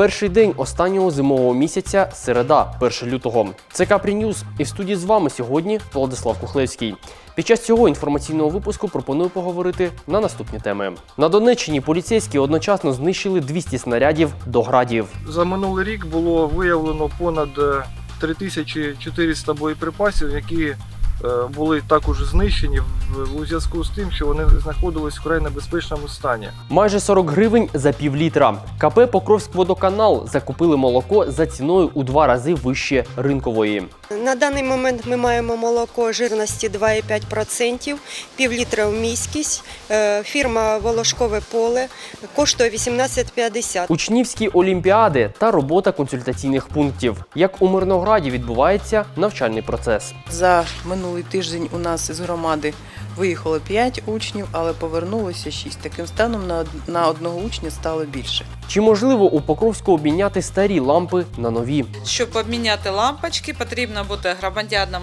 Перший день останнього зимового місяця середа, 1 лютого. Це Капрі Ньюз. І в студії з вами сьогодні Владислав Кухлевський. Під час цього інформаційного випуску пропоную поговорити на наступні теми. На Донеччині поліцейські одночасно знищили 200 снарядів до градів. За минулий рік було виявлено понад е, 3400 боєприпасів, які е, були також знищені в- у зв'язку з тим, що вони знаходились в вкрай небезпечному стані. Майже 40 гривень за пів літра. КП Покровськводоканал закупили молоко за ціною у два рази вище ринкової. На даний момент ми маємо молоко жирності 2,5%, пів літра в міськість. Е, Фірма Волошкове поле коштує 18,50. Учнівські олімпіади та робота консультаційних пунктів. Як у Мирнограді відбувається навчальний процес. За минулий тиждень у нас із громади виїхало 5 учнів, але повернулося 6. Таким станом на, на одного учня стало більше. Чи можливо у Покровську обміняти старі лампи на нові? Щоб обміняти лампочки, потрібно бути громадянином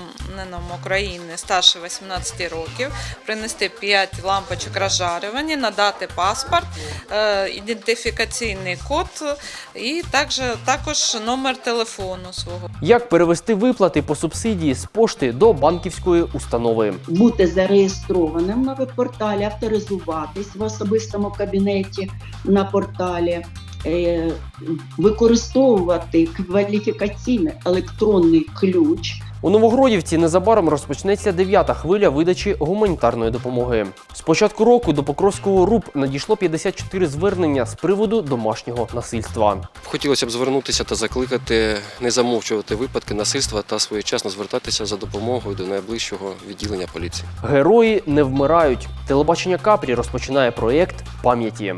України старше 18 років, принести 5 лампочок розжарювання, надати паспорт, е, ідентифікаційний код і також, також номер телефону свого. Як перевести виплати по субсидії з пошти до банківської установи? бути зареєстрованим на веб-порталі, авторизуватись в особистому кабінеті на порталі, е, використовувати кваліфікаційний електронний ключ. У Новогродівці незабаром розпочнеться дев'ята хвиля видачі гуманітарної допомоги. З початку року до Покровського РУП надійшло 54 звернення з приводу домашнього насильства. Хотілося б звернутися та закликати не замовчувати випадки насильства та своєчасно звертатися за допомогою до найближчого відділення поліції. Герої не вмирають. Телебачення Капрі розпочинає проєкт пам'яті.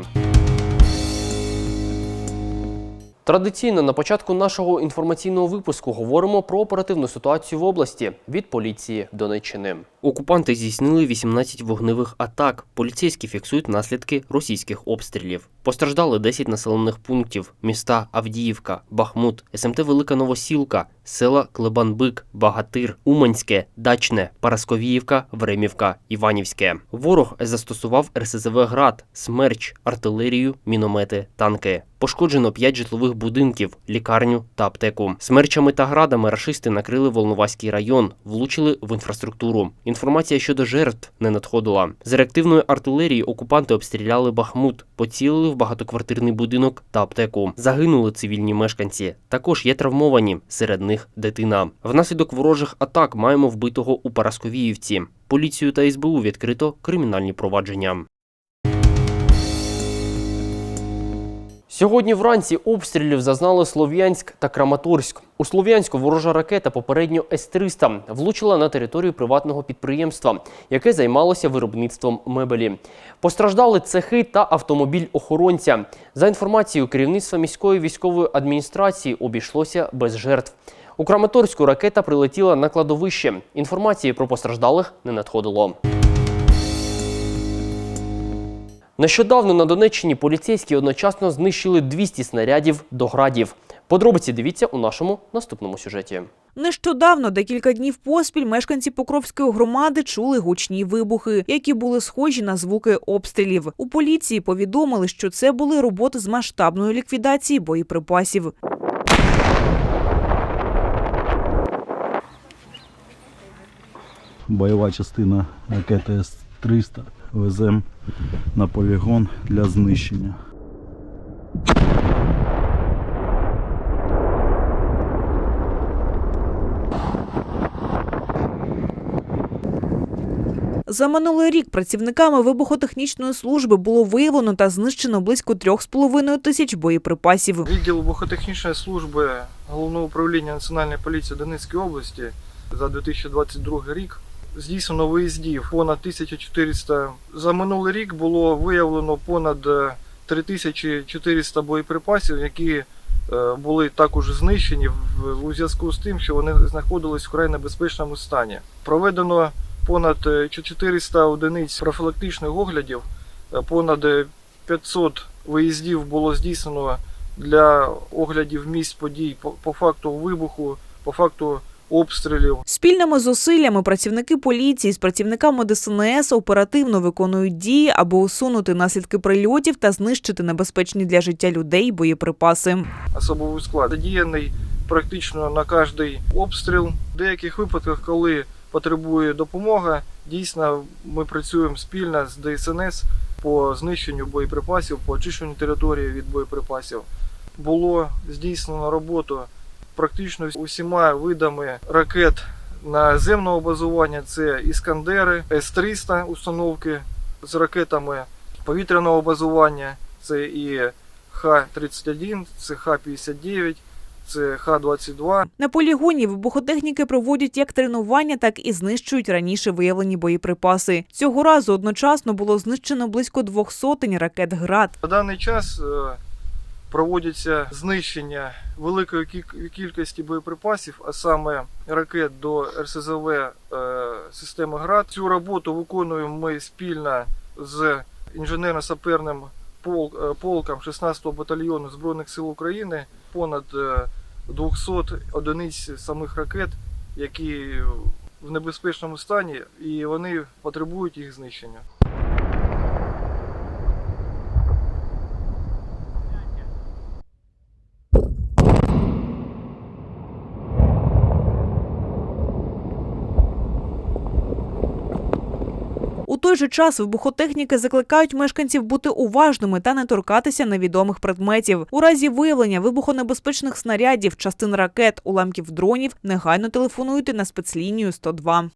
Традиційно на початку нашого інформаційного випуску говоримо про оперативну ситуацію в області від поліції Донеччини. Окупанти здійснили 18 вогневих атак. Поліцейські фіксують наслідки російських обстрілів. Постраждали 10 населених пунктів: міста Авдіївка, Бахмут, СМТ Велика Новосілка, села Клебанбик, Багатир, Уманське, Дачне, Парасковіївка, Времівка, Іванівське. Ворог застосував РСЗВ град, смерч, артилерію, міномети, танки. Пошкоджено 5 житлових будинків, лікарню та аптеку. Смерчами та градами рашисти накрили Волноваський район, влучили в інфраструктуру. Інформація щодо жертв не надходила. З реактивної артилерії окупанти обстріляли Бахмут, поцілили в багатоквартирний будинок та аптеку. Загинули цивільні мешканці. Також є травмовані, серед них дитина. Внаслідок ворожих атак маємо вбитого у Парасковіївці. Поліцію та СБУ відкрито кримінальні провадження. Сьогодні вранці обстрілів зазнали Слов'янськ та Краматорськ. У Слов'янську ворожа ракета попередньо С-300 влучила на територію приватного підприємства, яке займалося виробництвом мебелі. Постраждали цехи та автомобіль охоронця. За інформацією керівництва міської військової адміністрації, обійшлося без жертв. У Краматорську ракета прилетіла на кладовище. Інформації про постраждалих не надходило. Нещодавно на Донеччині поліцейські одночасно знищили 200 снарядів до градів. Подробиці дивіться у нашому наступному сюжеті. Нещодавно, декілька днів поспіль, мешканці Покровської громади чули гучні вибухи, які були схожі на звуки обстрілів. У поліції повідомили, що це були роботи з масштабної ліквідації боєприпасів. бойова частина ракети С-300 веземо на полігон для знищення. За минулий рік працівниками вибухотехнічної служби було виявлено та знищено близько 3,5 тисяч боєприпасів. Відділ вибухотехнічної служби Головного управління Національної поліції Донецької області за 2022 рік здійснено виїздів понад 1400. За минулий рік було виявлено понад е, 3400 боєприпасів, які е, були також знищені у зв'язку з тим, що вони знаходились в вкрай небезпечному стані. Проведено понад е, 400 одиниць профілактичних оглядів, е, понад е, 500 виїздів було здійснено для оглядів місць подій по, по факту вибуху, по факту обстрілів. Спільними зусиллями працівники поліції з працівниками ДСНС оперативно виконують дії, аби усунути наслідки прильотів та знищити небезпечні для життя людей боєприпаси. особовий склад задіяний практично на кожний обстріл. В деяких випадках, коли потребує допомога, дійсно ми працюємо спільно з ДСНС по знищенню боєприпасів, по очищенню території від боєприпасів. Було здійснено роботу практично усіма видами ракет наземного базування. Це Іскандери, С-300 установки з ракетами повітряного базування. Це і Х-31, це Х-59, це Х-22. На полігоні вибухотехніки проводять як тренування, так і знищують раніше виявлені боєприпаси. Цього разу одночасно було знищено близько двох сотень ракет град. На даний час е, проводяться знищення великої кі- кількості боєприпасів, а саме ракет до РСЗВ е, системи ГРАД. Цю роботу виконуємо ми спільно з інженерно-саперним е, полком 16-го батальйону Збройних сил України. Понад е, 200 одиниць самих ракет, які в небезпечному стані, і вони потребують їх знищення. У той же час вибухотехніки закликають мешканців бути уважними та не торкатися невідомих предметів. У разі виявлення вибухонебезпечних снарядів, частин ракет, уламків дронів негайно телефонуйте на спецлінію 102.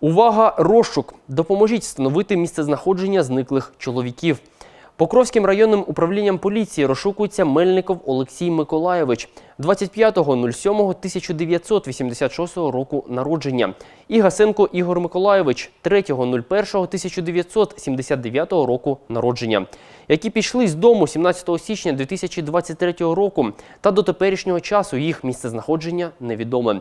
Увага, розшук! Допоможіть встановити місцезнаходження зниклих чоловіків. Покровським районним управлінням поліції розшукується Мельников Олексій Миколаєвич, 25.07.1986 року народження, і Гасенко Ігор Миколаєвич, 3.01.1979 року народження, які пішли з дому 17 січня 2023 року, та до теперішнього часу їх місцезнаходження невідоме.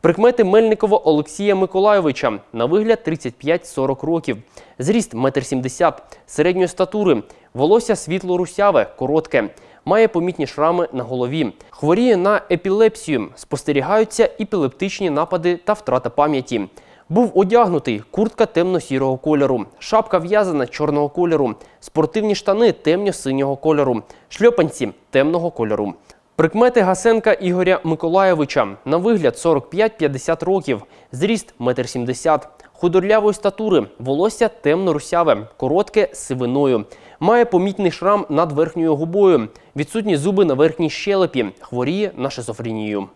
Прикмети Мельникова Олексія Миколайовича. На вигляд 35-40 років, зріст 1,70 м, середньої статури, волосся світло-русяве, коротке, має помітні шрами на голові, хворіє на епілепсію, спостерігаються епілептичні напади та втрата пам'яті. Був одягнутий. Куртка темно-сірого кольору, шапка в'язана чорного кольору, спортивні штани темно-синього кольору, шльопанці темного кольору. Прикмети Гасенка Ігоря Миколаєвича. На вигляд 45-50 років, зріст 1,70 м, худорлявої статури, волосся темно-русяве, коротке сивиною. Має помітний шрам над верхньою губою, відсутні зуби на верхній щелепі, хворіє на шизофренію.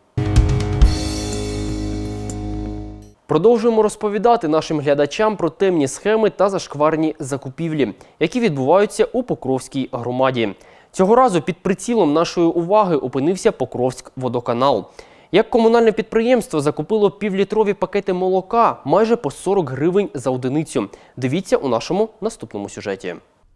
Продовжуємо розповідати нашим глядачам про темні схеми та зашкварні закупівлі, які відбуваються у Покровській громаді. Цього разу під прицілом нашої уваги опинився Покровськ водоканал. Як комунальне підприємство закупило півлітрові пакети молока майже по 40 гривень за одиницю. Дивіться у нашому наступному сюжеті.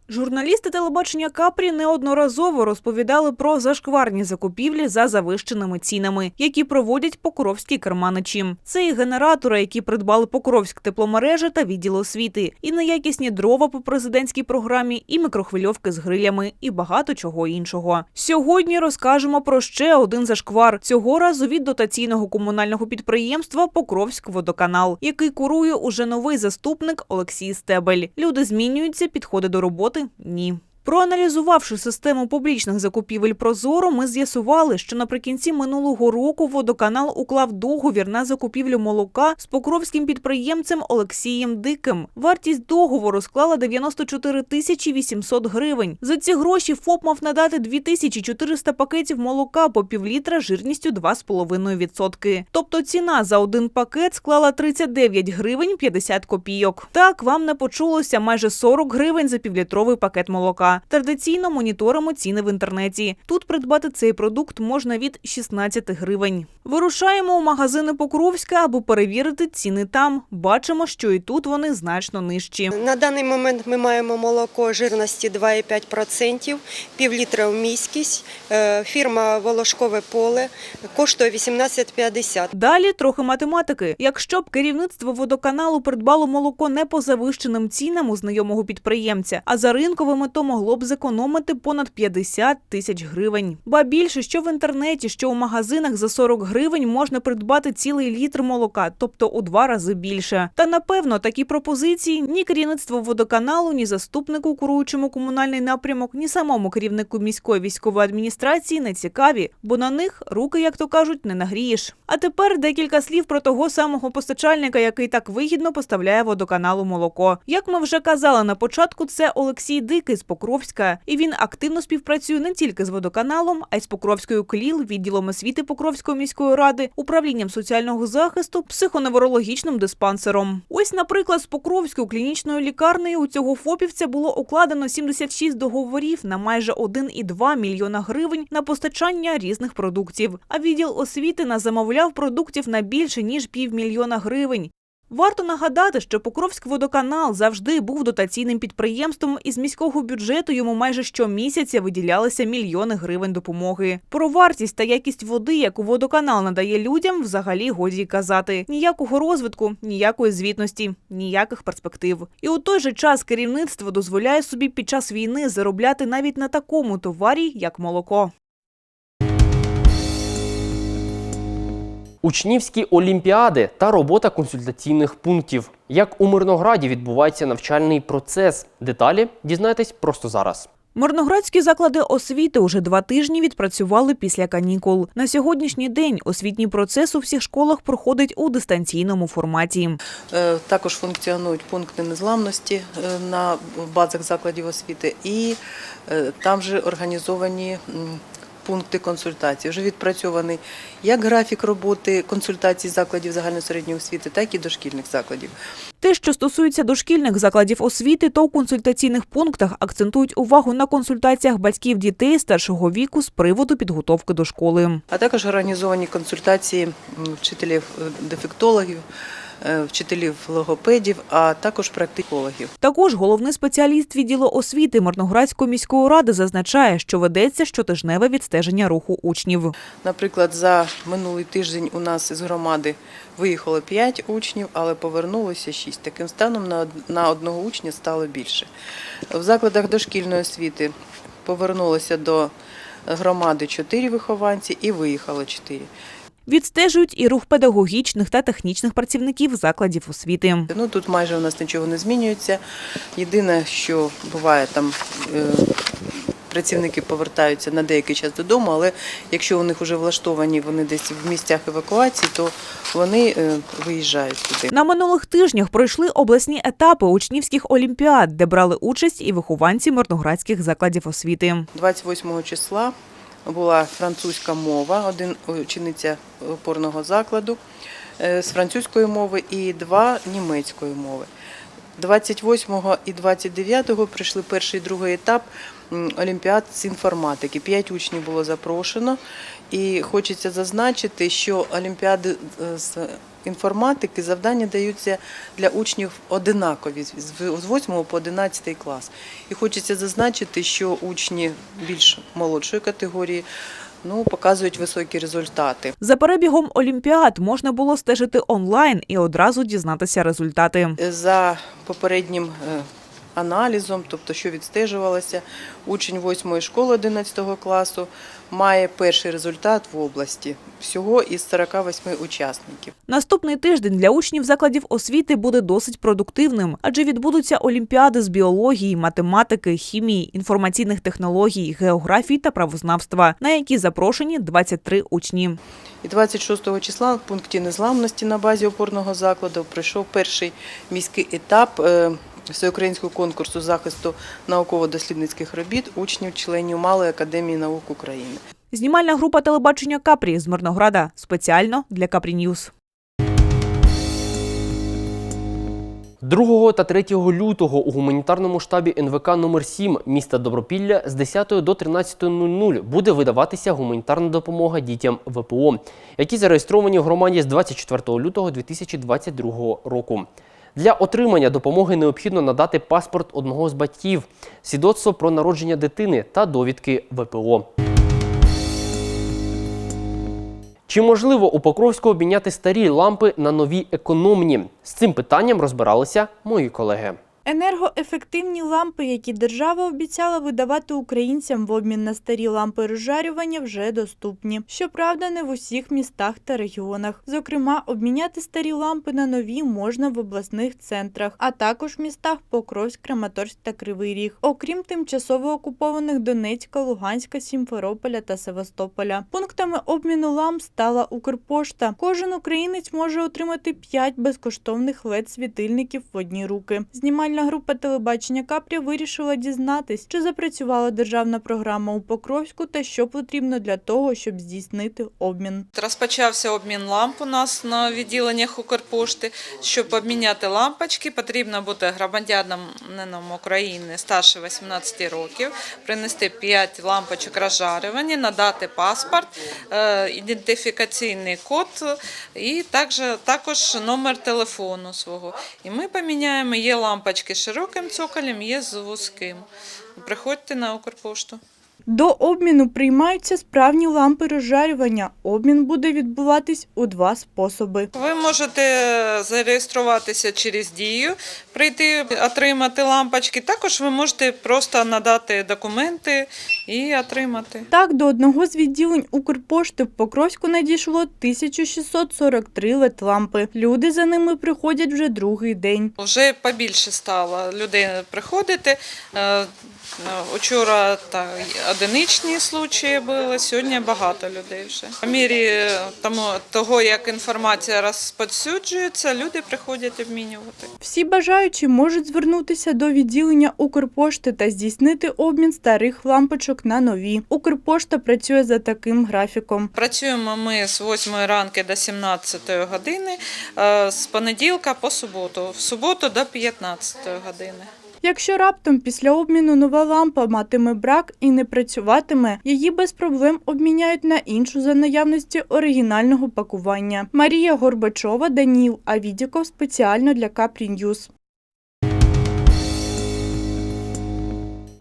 Журналісти телебачення Капрі неодноразово розповідали про зашкварні закупівлі за завищеними цінами, які проводять покровські керманичі. Це і генератори, які придбали Покровськ тепломережі та відділ освіти, і неякісні дрова по президентській програмі, і мікрохвильовки з грилями, і багато чого іншого. Сьогодні розкажемо про ще один зашквар цього разу від дотаційного комунального підприємства Покровськ водоканал, який курує уже новий заступник Олексій Стебель. Люди змінюються, підходи до роботи ні. Проаналізувавши систему публічних закупівель Прозоро, ми з'ясували, що наприкінці минулого року водоканал уклав договір на закупівлю молока з покровським підприємцем Олексієм Диким. Вартість договору склала 94 тисячі 800 гривень. За ці гроші ФОП мав надати 2400 пакетів молока по півлітра жирністю 2,5%. Тобто ціна за один пакет склала 39 гривень 50 копійок. Так вам не почулося майже 40 гривень за півлітровий пакет молока. Традиційно моніторимо ціни в інтернеті. Тут придбати цей продукт можна від 16 гривень. Вирушаємо у магазини Покровська, аби перевірити ціни там. Бачимо, що і тут вони значно нижчі. На даний момент ми маємо молоко жирності 2,5%, пів літра в міськість. Е, Фірма Волошкове поле коштує 18,50. Далі трохи математики. Якщо б керівництво водоканалу придбало молоко не по завищеним цінам у знайомого підприємця, а за ринковими, то могло могло б зекономити понад 50 тисяч гривень. Ба більше, що в інтернеті, що у магазинах за 40 гривень можна придбати цілий літр молока, тобто у два рази більше. Та напевно такі пропозиції ні керівництво водоканалу, ні заступнику, куруючому комунальний напрямок, ні самому керівнику міської військової адміністрації не цікаві, бо на них руки, як то кажуть, не нагрієш. А тепер декілька слів про того самого постачальника, який так вигідно поставляє водоканалу молоко. Як ми вже казали на початку, це Олексій Дикий з Покровська, і він активно співпрацює не тільки з водоканалом, а й з Покровською КЛІЛ, відділом освіти Покровської міської ради, управлінням соціального захисту, психоневрологічним диспансером. Ось, наприклад, з Покровською клінічною лікарнею у цього фопівця було укладено 76 договорів на майже 1,2 мільйона гривень на постачання різних продуктів. А відділ освіти назамовляв продуктів на більше ніж півмільйона гривень. Варто нагадати, що Покровськводоканал завжди був дотаційним підприємством, і з міського бюджету йому майже щомісяця виділялися мільйони гривень допомоги. Про вартість та якість води, яку водоканал надає людям, взагалі годі казати. Ніякого розвитку, ніякої звітності, ніяких перспектив. І у той же час керівництво дозволяє собі під час війни заробляти навіть на такому товарі, як молоко. Учнівські олімпіади та робота консультаційних пунктів. Як у Мирнограді відбувається навчальний процес? Деталі дізнайтесь просто зараз. Мирноградські заклади освіти уже два тижні відпрацювали після канікул. На сьогоднішній день освітній процес у всіх школах проходить у дистанційному форматі. Е, Також функціонують пункти незламності е, на базах закладів освіти, і е, там же організовані пункти консультації. Вже відпрацьований як графік роботи консультацій закладів загальної середньої освіти, так і дошкільних закладів. Те, що стосується дошкільних закладів освіти, то у консультаційних пунктах акцентують увагу на консультаціях батьків дітей старшого віку з приводу підготовки до школи. А також організовані консультації вчителів е, дефектологів, вчителів логопедів, а також практикологів. Також головний спеціаліст відділу освіти Мирноградської міської ради зазначає, що ведеться щотижневе відстеження руху учнів. Наприклад, за минулий тиждень у нас із громади виїхало 5 учнів, але повернулося 6. Таким станом на на одного учня стало більше. В закладах дошкільної освіти повернулося до громади 4 вихованці і виїхало 4. Відстежують і рух педагогічних та технічних працівників закладів освіти. Ну тут майже у нас нічого не змінюється. Єдине, що буває там. е, Працівники повертаються на деякий час додому, але якщо у них вже влаштовані вони десь в місцях евакуації, то вони е, виїжджають туди. На минулих тижнях пройшли обласні етапи учнівських олімпіад, де брали участь і вихованці мирноградських закладів освіти. 28 числа була французька мова, один учениця опорного закладу е, з французької мови і два німецької мови. 28 і 29 прийшли перший і другий етап олімпіад з інформатики. П'ять учнів було запрошено. І хочеться зазначити, що олімпіади е, з інформатики завдання даються для учнів одинакові з з 8 по 11 клас. І хочеться зазначити, що учні більш молодшої категорії ну, показують високі результати. За перебігом олімпіад можна було стежити онлайн і одразу дізнатися результати. За попереднім е, аналізом, тобто що відстежувалося, учень 8 школи 11 класу має перший результат в області всього із 48 учасників. Наступний тиждень для учнів закладів освіти буде досить продуктивним, адже відбудуться олімпіади з біології, математики, хімії, інформаційних технологій, географії та правознавства, на які запрошені 23 учні. І 26 числа в пункті незламності на базі опорного закладу пройшов перший міський етап е, всеукраїнського конкурсу захисту науково-дослідницьких робіт учнів-членів Малої академії наук України. Знімальна група телебачення Капрі з Мирнограда спеціально для Капрі Ньюз. 2 та 3 лютого у гуманітарному штабі НВК номер 7 міста Добропілля з 10 до 13.00 буде видаватися гуманітарна допомога дітям ВПО, які зареєстровані в громаді з 24 лютого 2022 року. Для отримання допомоги необхідно надати паспорт одного з батьків, свідоцтво про народження дитини та довідки ВПО. Чи можливо у Покровську обміняти старі лампи на нові економні? З цим питанням розбиралися мої колеги. Енергоефективні лампи, які держава обіцяла видавати українцям в обмін на старі лампи розжарювання, вже доступні. Щоправда, не в усіх містах та регіонах. Зокрема, обміняти старі лампи на нові можна в обласних центрах, а також в містах Покровськ, Краматорськ та Кривий Ріг, окрім тимчасово окупованих Донецька, Луганська, Сімферополя та Севастополя. Пунктами обміну ламп стала Укрпошта. Кожен українець може отримати 5 безкоштовних led світильників в одні руки. Знімальна група телебачення Капрі вирішила дізнатись, чи запрацювала державна програма у Покровську та що потрібно для того, щоб здійснити обмін. Розпочався обмін ламп у нас на відділеннях Укрпошти. Щоб обміняти лампочки, потрібно бути громадянином України старше 18 років, принести 5 лампочок розжарювання, надати паспорт, е, ідентифікаційний код і також, також номер телефону свого. І ми поміняємо. Є лампочки з широким цоколем, є з вузьким. Приходьте на Укрпошту. До обміну приймаються справні лампи розжарювання. Обмін буде відбуватись у два способи. Ви можете зареєструватися через дію, прийти отримати лампочки. Також ви можете просто надати документи і отримати. Так, до одного з відділень Укрпошти в Покровську надійшло 1643 лед-лампи. Люди за ними приходять вже другий день. Вже побільше стало людей приходити. Е, Учора та одиничні случаї були, сьогодні багато людей вже. По мірі тому, того, як інформація розповсюджується, люди приходять обмінювати. Всі бажаючі можуть звернутися до відділення Укрпошти та здійснити обмін старих лампочок на нові. Укрпошта працює за таким графіком. Працюємо ми з 8 ранку до 17 години, е, з понеділка по суботу, в суботу до 15 години. Якщо раптом після обміну нова лампа матиме брак і не працюватиме, її без проблем обміняють на іншу за наявності оригінального пакування. Марія Горбачова, Даніл Авідіков спеціально для Капрі Ньюз.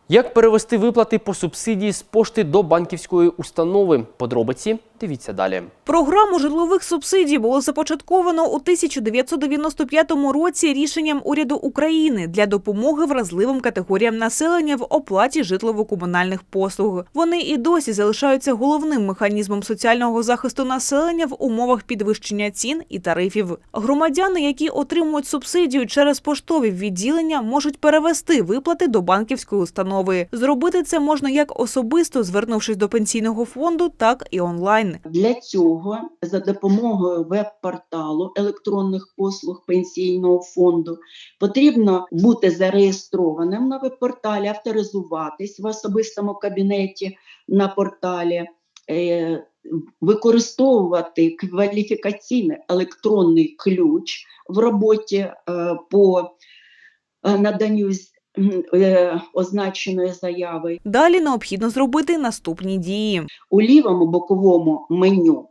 Як перевести виплати по субсидії з пошти до банківської установи? Подробиці дивіться далі. Програму житлових субсидій було започатковано у 1995 році рішенням уряду України для допомоги вразливим категоріям населення в оплаті житлово-комунальних послуг. Вони і досі залишаються головним механізмом соціального захисту населення в умовах підвищення цін і тарифів. Громадяни, які отримують субсидію через поштові відділення, можуть перевести виплати до банківської установи. Зробити це можна як особисто, звернувшись до пенсійного фонду, так і онлайн. Для цього за допомогою веб-порталу електронних послуг пенсійного фонду потрібно бути зареєстрованим на веб-порталі, авторизуватись в особистому кабінеті на порталі, е, використовувати кваліфікаційний електронний ключ в роботі е, по е, наданню означеної заяви. Далі необхідно зробити наступні дії. У лівому боковому меню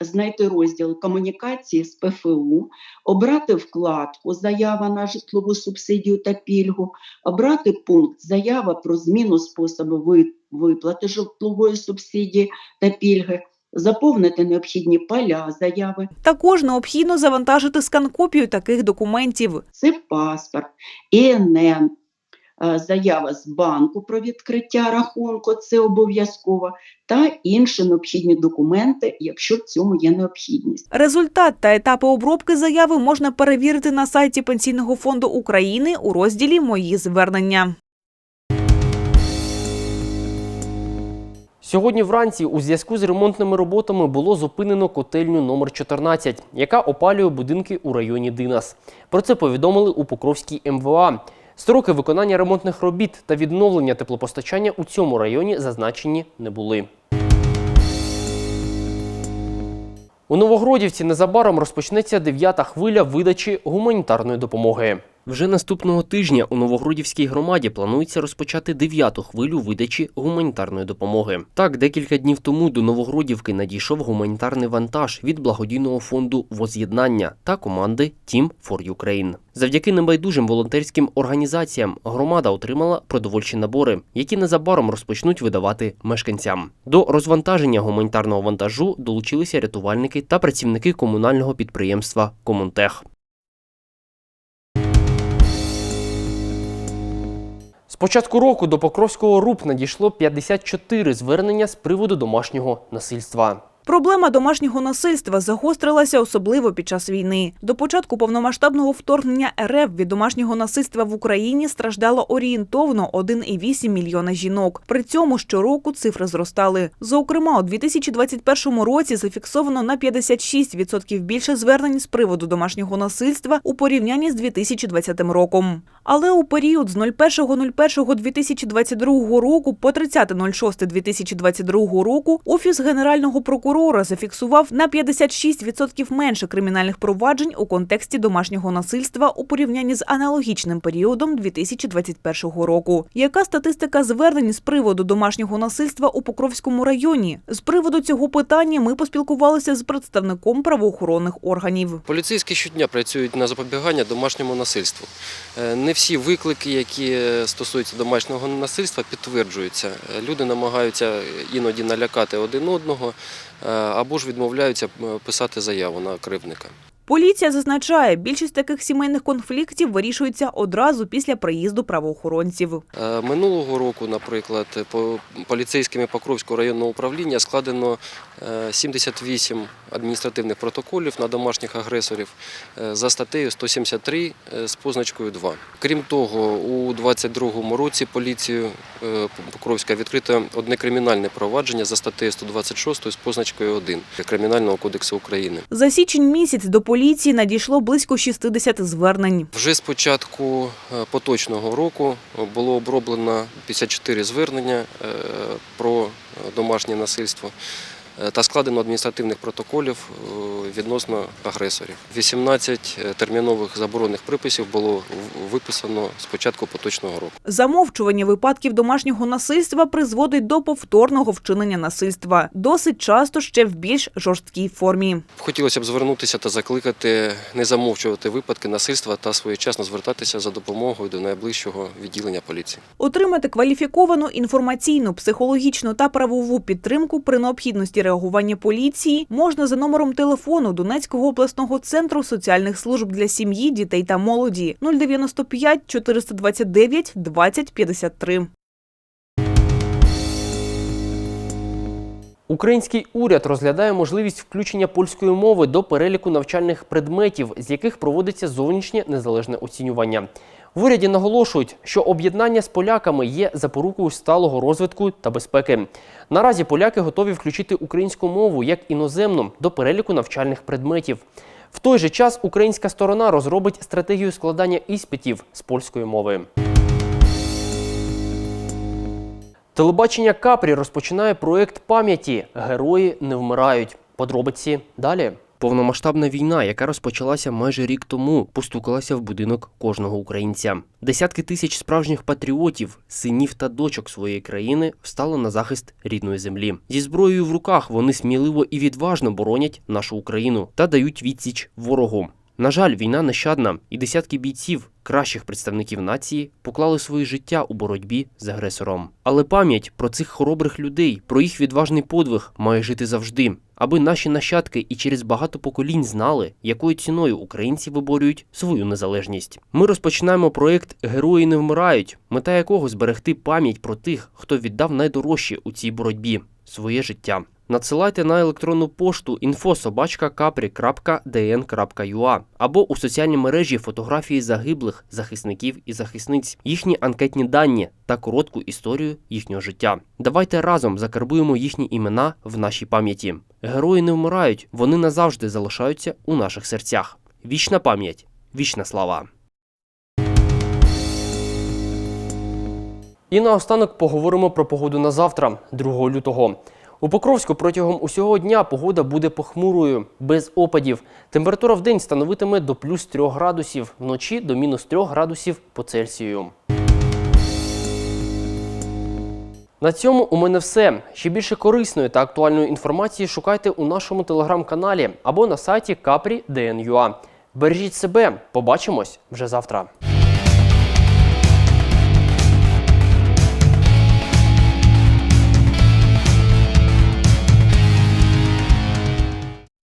знайти розділ комунікації з ПФУ, обрати вкладку Заява на житлову субсидію та пільгу, обрати пункт Заява про зміну способу виплати житлової субсидії та пільги, заповнити необхідні поля заяви. Також необхідно завантажити скан-копію таких документів. Це паспорт, ІНН, е, заява з банку про відкриття рахунку, це обов'язково, та інші необхідні документи, якщо в цьому є необхідність. Результат та етапи обробки заяви можна перевірити на сайті Пенсійного фонду України у розділі Мої звернення. Сьогодні вранці у зв'язку з ремонтними роботами було зупинено котельню номер 14, яка опалює будинки у районі Динас. Про це повідомили у Покровській МВА. Строки виконання ремонтних робіт та відновлення теплопостачання у цьому районі зазначені не були. У Новогродівці незабаром розпочнеться дев'ята хвиля видачі гуманітарної допомоги. Вже наступного тижня у Новогродівській громаді планується розпочати дев'яту хвилю видачі гуманітарної допомоги. Так, декілька днів тому до Новогродівки надійшов гуманітарний вантаж від благодійного фонду Воз'єднання та команди Team for Ukraine. Завдяки небайдужим волонтерським організаціям громада отримала продовольчі набори, які незабаром розпочнуть видавати мешканцям. До розвантаження гуманітарного вантажу долучилися рятувальники та працівники комунального підприємства Комунтех. З початку року до Покровського РУП надійшло 54 звернення з приводу домашнього насильства. Проблема домашнього насильства загострилася особливо під час війни. До початку повномасштабного вторгнення РФ від домашнього насильства в Україні страждало орієнтовно 1,8 мільйона жінок. При цьому щороку цифри зростали. Зокрема, у 2021 році зафіксовано на 56% більше звернень з приводу домашнього насильства у порівнянні з 2020 роком. Але у період з 01.01.2022 року по 30.06.2022 року Офіс Генерального прокурора зафіксував на 56% менше кримінальних проваджень у контексті домашнього насильства у порівнянні з аналогічним періодом 2021 року. Яка статистика звернень з приводу домашнього насильства у Покровському районі? З приводу цього питання ми поспілкувалися з представником правоохоронних органів. Поліцейські щодня працюють на запобігання домашньому насильству. Е, Не всі виклики, які стосуються домашнього насильства, підтверджуються. Е, Люди намагаються іноді налякати один одного е, або ж відмовляються е, писати заяву на кривдника. Поліція зазначає, більшість таких сімейних конфліктів вирішується одразу після приїзду правоохоронців. Е, Минулого року, наприклад, по поліцейськими Покровського районного управління складено е, 78 адміністративних протоколів на домашніх агресорів е, за статтею 173 е, з позначкою 2. Крім того, у 2022 році поліцією е, Покровська відкрито одне кримінальне провадження за статтею 126 з позначкою 1 Кримінального кодексу України. За січень місяць до поліції надійшло близько 60 звернень. Вже з початку е, поточного року було оброблено 54 звернення е, про домашнє насильство та складено адміністративних протоколів е, відносно агресорів. 18 термінових заборонних приписів було виписано з початку поточного року. Замовчування випадків домашнього насильства призводить до повторного вчинення насильства, досить часто ще в більш жорсткій формі. Хотілося б звернутися та закликати не замовчувати випадки насильства та своєчасно звертатися за допомогою до найближчого відділення поліції. Отримати кваліфіковану інформаційну, психологічну та правову підтримку при необхідності реагування поліції можна за номером телефону Донецького обласного центру соціальних служб для сім'ї, дітей та молоді 095 429 20 53. Український уряд розглядає можливість включення польської мови до переліку навчальних предметів, з яких проводиться зовнішнє незалежне оцінювання. В уряді наголошують, що об'єднання з поляками є запорукою сталого розвитку та безпеки. Наразі поляки готові включити українську мову як іноземну до переліку навчальних предметів. В той же час українська сторона розробить стратегію складання іспитів з польської мови. Телебачення Капрі розпочинає проект пам'яті Герої не вмирають. Подробиці далі. Повномасштабна війна, яка розпочалася майже рік тому, постукалася в будинок кожного українця. Десятки тисяч справжніх патріотів, синів та дочок своєї країни встали на захист рідної землі. Зі зброєю в руках вони сміливо і відважно боронять нашу Україну та дають відсіч ворогу. На жаль, війна нещадна, і десятки бійців, кращих представників нації, поклали свої життя у боротьбі з агресором. Але пам'ять про цих хоробрих людей, про їх відважний подвиг має жити завжди, аби наші нащадки і через багато поколінь знали, якою ціною українці виборюють свою незалежність. Ми розпочинаємо проект Герої не вмирають, мета якого зберегти пам'ять про тих, хто віддав найдорожче у цій боротьбі своє життя. Надсилайте на електронну пошту info.capri.dn.ua або у соціальній мережі фотографії загиблих захисників і захисниць, їхні анкетні дані та коротку історію їхнього життя. Давайте разом закарбуємо їхні імена в нашій пам'яті. Герої не вмирають, вони назавжди залишаються у наших серцях. Вічна пам'ять, вічна слава. І наостанок поговоримо про погоду на завтра, 2 лютого. У Покровську протягом усього дня погода буде похмурою, без опадів. Температура в день становитиме до плюс 3 градусів, вночі до мінус 3 градусів по Цельсію. На цьому у мене все. Ще більше корисної та актуальної інформації шукайте у нашому телеграм-каналі або на сайті Capri.dn.ua. Бережіть себе, побачимось вже завтра.